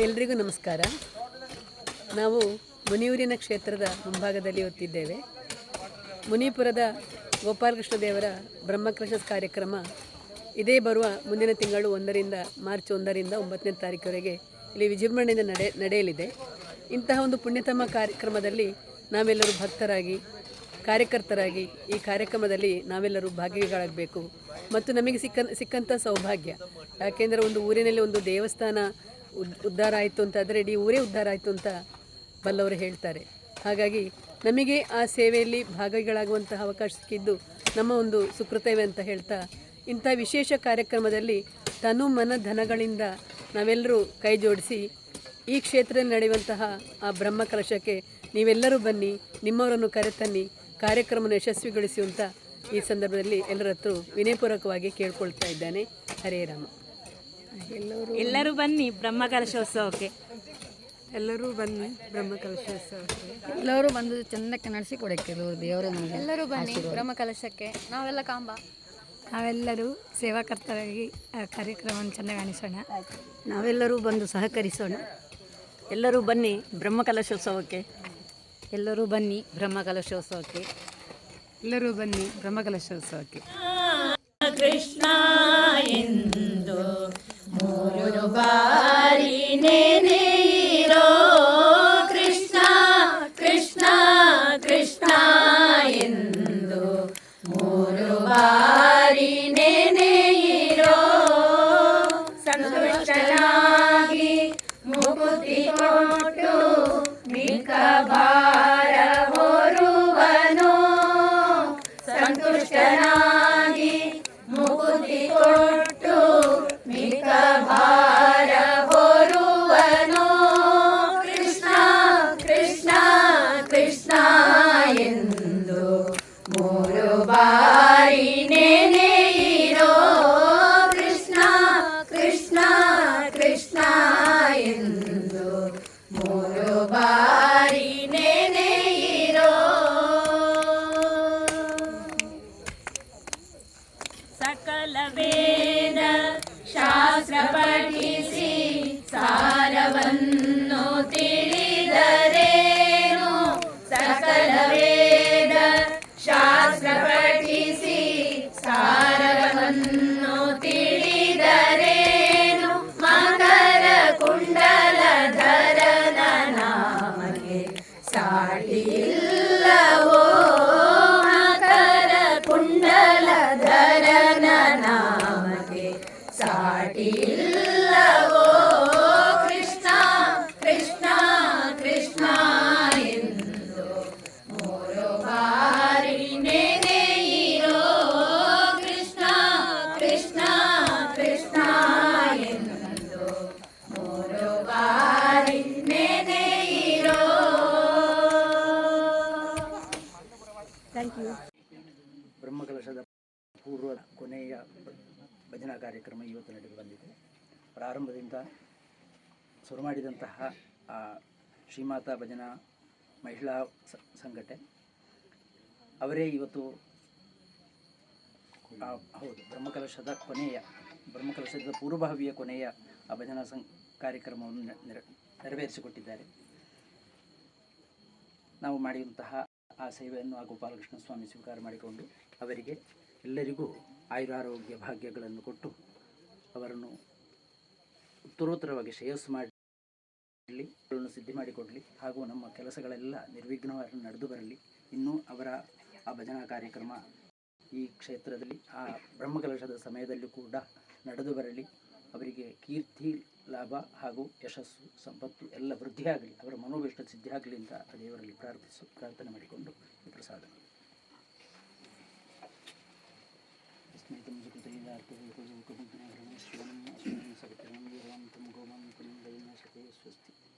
ಎಲ್ರಿಗೂ ನಮಸ್ಕಾರ. ನಾವು ಮುನಿಯೂರಿನ ಕ್ಷೇತ್ರದ ಮುಂಭಾಗದಲ್ಲಿ ಹೊತ್ತಿದ್ದೇವೆ ಮುನಿಪುರದ ಗೋಪಾಲಕೃಷ್ಣ ದೇವರ ಬ್ರಹ್ಮಕೃಷ್ಣ ಕಾರ್ಯಕ್ರಮ ಇದೇ ಬರುವ ಮುಂದಿನ ತಿಂಗಳು ಒಂದರಿಂದ ಮಾರ್ಚ್ ಒಂದರಿಂದ ಒಂಬತ್ತನೇ ತಾರೀಕುವರೆಗೆ ಇಲ್ಲಿ ವಿಜೃಂಭಣೆಯಿಂದ ನಡೆ, ನಡೆಯಲಿದೆ. ಇಂತಹ ಒಂದು ಪುಣ್ಯತಮ ಕಾರ್ಯಕ್ರಮದಲ್ಲಿ ನಾವೆಲ್ಲರೂ ಭಕ್ತರಾಗಿ, ಕಾರ್ಯಕರ್ತರಾಗಿ ಈ ಕಾರ್ಯಕ್ರಮದಲ್ಲಿ ನಾವೆಲ್ಲರೂ ಭಾಗಿಗಳಾಗಬೇಕು. ಮತ್ತು ನಮಗೆ ಸಿಕ್ಕ, ಸಿಕ್ಕಂಥ ಸೌಭಾಗ್ಯ. ಯಾಕೆಂದರೆ ಒಂದು ಊರಿನಲ್ಲಿ ಒಂದು ದೇವಸ್ಥಾನ ಉದ್ಧಾರ ಆಯಿತು ಅಂತಾದರೆ ಇಡೀ ಊರೇ ಉದ್ಧಾರ ಆಯಿತು ಅಂತ ಬಲ್ಲವರು ಹೇಳ್ತಾರೆ. ಹಾಗಾಗಿ ನಮಗೆ ಆ ಸೇವೆಯಲ್ಲಿ ಭಾಗಿಗಳಾಗುವಂತಹ ಅವಕಾಶ ಸಿಕ್ಕಿದ್ದು ನಮ್ಮ ಒಂದು ಸುಕೃತವೇ ಅಂತ ಹೇಳ್ತಾ ಇಂಥ ವಿಶೇಷ ಕಾರ್ಯಕ್ರಮದಲ್ಲಿ ತನು ಮನ ಧನಗಳಿಂದ ನಾವೆಲ್ಲರೂ ಕೈ ಜೋಡಿಸಿ ಈ ಕ್ಷೇತ್ರದಲ್ಲಿ ನಡೆಯುವಂತಹ ಆ ಬ್ರಹ್ಮ ಕಲಶಕ್ಕೆ ನೀವೆಲ್ಲರೂ ಬನ್ನಿ, ನಿಮ್ಮವರನ್ನು ಕರೆತನ್ನಿ, ಕಾರ್ಯಕ್ರಮವನ್ನು ಯಶಸ್ವಿಗೊಳಿಸಿ ಅಂತ ಈ ಸಂದರ್ಭದಲ್ಲಿ ಎಲ್ಲರ ಹತ್ರ ವಿನಯಪೂರ್ವಕವಾಗಿ ಕೇಳ್ಕೊಳ್ತಾ ಇದ್ದಾನೆ. ಹರೇ ರಾಮ. ಎಲ್ಲರೂ ಎಲ್ಲರೂ ಬನ್ನಿ ಬ್ರಹ್ಮಕಲಶೋತ್ಸವಕ್ಕೆ ಎಲ್ಲರೂ ಬನ್ನಿ ಬ್ರಹ್ಮ ಕಲಶೋತ್ಸವಕ್ಕೆ. ಎಲ್ಲರೂ ಬಂದು ಚೆಂದಕ್ಕೆ ನಡೆಸಿ ಕೊಡಕ್ಕೆ ದೇವರು ನಮಗೆ ಎಲ್ಲರೂ ಬನ್ನಿ ಬ್ರಹ್ಮಕಲಶಕ್ಕೆ ನಾವೆಲ್ಲ ಕಾಂಬ. ನಾವೆಲ್ಲರೂ ಸೇವಾಕರ್ತರಾಗಿ ಆ ಕಾರ್ಯಕ್ರಮವನ್ನು ಚೆನ್ನಾಗಿ ಅನಿಸೋಣ ನಾವೆಲ್ಲರೂ ಬಂದು ಸಹಕರಿಸೋಣ. ಎಲ್ಲರೂ ಬನ್ನಿ ಬ್ರಹ್ಮ ಕಲಶೋತ್ಸವಕ್ಕೆ. ಎಲ್ಲರೂ ಬನ್ನಿ ಬ್ರಹ್ಮ ಕಲಶೋತ್ಸವಕ್ಕೆ. ಎಲ್ಲರೂ ಬನ್ನಿ ಬ್ರಹ್ಮ ಕಲಶೋತ್ಸವಕ್ಕೆ. ಕೃಷ್ಣ ವೇದ ಶಾಸ್ತ್ರ ಪಠಿಸಿ ಸಾರವನ್ನು ತಿಳಿದರೇನು? ಸಕಲ ವೇದ ಶಾಸ್ತ್ರ ಪಠಿಸಿ ಸಾರವನ್ನು ತಿಳಿದರೇನು? ಮಕರ ಕುಂಡಲಧರನ ನಾಮಗೆ ಸಾಟಿ ಸಾಟಿ ಇಲ್ಲವೋ ಕೃಷ್ಣ ಕೃಷ್ಣ ಕೃಷ್ಣ ಎಂದು ಮೂರು ಬಾರಿ ನೆನೆಯಿರೋ ಕೃಷ್ಣ ಕೃಷ್ಣ ಕೃಷ್ಣ ಎಂದು ಮೂರು ಬಾರಿ ನೆನೆಯಿರೋ ಬ್ರಹ್ಮಕಲಶದ ಪೂರ್ವ ಕೊನೆಯ ಭಜನಾ ಕಾರ್ಯಕ್ರಮ ಇವತ್ತು ನಡೆದು ಬಂದಿದೆ. ಪ್ರಾರಂಭದಿಂದ ಶುರು ಮಾಡಿದಂತಹ ಶ್ರೀಮಾತಾ ಭಜನಾ ಮಹಿಳಾ ಸಂಘಟನೆ. ಅವರೇ ಇವತ್ತು ಹೌದು, ಬ್ರಹ್ಮಕಲಶದ ಕೊನೆಯ, ಬ್ರಹ್ಮಕಲಶದ ಪೂರ್ವಭಾವಿಯ ಕೊನೆಯ ಆ ಭಜನಾ ಸಂ ಕಾರ್ಯಕ್ರಮವನ್ನು ನೆರವೇರಿಸಿಕೊಟ್ಟಿದ್ದಾರೆ. ನಾವು ಮಾಡಿದಂತಹ ಆ ಸೇವೆಯನ್ನು ಆ ಗೋಪಾಲಕೃಷ್ಣ ಸ್ವಾಮಿ ಸ್ವೀಕಾರ ಮಾಡಿಕೊಂಡು ಅವರಿಗೆ ಎಲ್ಲರಿಗೂ ಆಯುರಾರೋಗ್ಯ ಭಾಗ್ಯಗಳನ್ನು ಕೊಟ್ಟು ಅವರನ್ನು ಉತ್ತರೋತ್ತರವಾಗಿ ಶ್ರೇಯಸ್ಸು ಮಾಡಲಿ, ಅವರನ್ನು ಸಿದ್ಧಿ ಮಾಡಿಕೊಡಲಿ ಹಾಗೂ ನಮ್ಮ ಕೆಲಸಗಳೆಲ್ಲ ನಿರ್ವಿಘ್ನವಾಗಿ ನಡೆದು ಬರಲಿ. ಇನ್ನೂ ಅವರ ಆ ಭಜನಾ ಕಾರ್ಯಕ್ರಮ ಈ ಕ್ಷೇತ್ರದಲ್ಲಿ, ಆ ಬ್ರಹ್ಮಕಲಶದ ಸಮಯದಲ್ಲೂ ಕೂಡ ನಡೆದು ಬರಲಿ. ಅವರಿಗೆ ಕೀರ್ತಿ, ಲಾಭ ಹಾಗೂ ಯಶಸ್ಸು, ಸಂಪತ್ತು ಎಲ್ಲ ವೃದ್ಧಿಯಾಗಲಿ, ಅವರ ಮನೋಭೀಷ್ಟ ಸಿದ್ಧಿಯಾಗಲಿ ಅಂತ ದೇವರಲ್ಲಿ ಪ್ರಾರ್ಥಿಸು, ಪ್ರಾರ್ಥನೆ ಮಾಡಿಕೊಂಡು ಈ ಪ್ರಸಾದ स्वस्ति